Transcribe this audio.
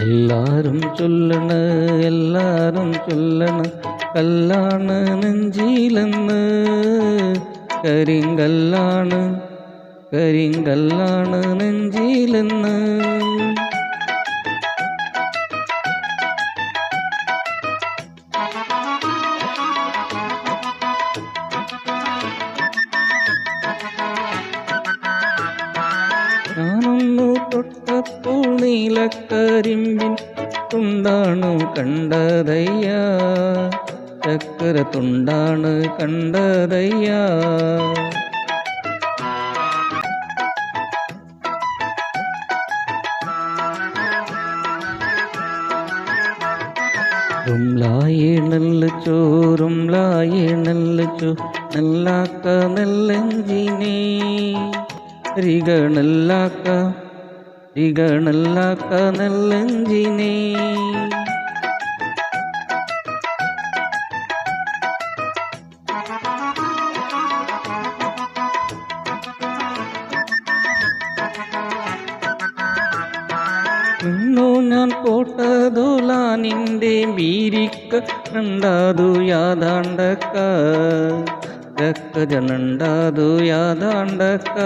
എല്ലാരും ചൊല്ലണ എല്ലാരും ചൊല്ലണ. കല്ലാണ് നെഞ്ചിലെന്ന്. കരിങ്കല്ലാണ് കരിങ്കല്ലാണ് നെഞ്ചിലെന്ന്. ഞാനൊന്നു തുണ്ടാണ് കണ്ടതയ്യ. ചക്കര തുണ്ടാണ് കണ്ടതയ്യ. നല്ല ചോറും ലായേ നല്ല ചോ നല്ലാക്ക നെല്ലഞ്ചിനേ. രിഗണല്ലാക്ക ഇകളല്ല കനല്ലഞ്ചിനേ നിന്നു ഞാൻ പോട്ടതുലാനിന്റെ ബീരിക്ക കണ്ടാതു യാതാണ്ടക്ക രക്തജനുണ്ടാതു യാതാണ്ടക്ക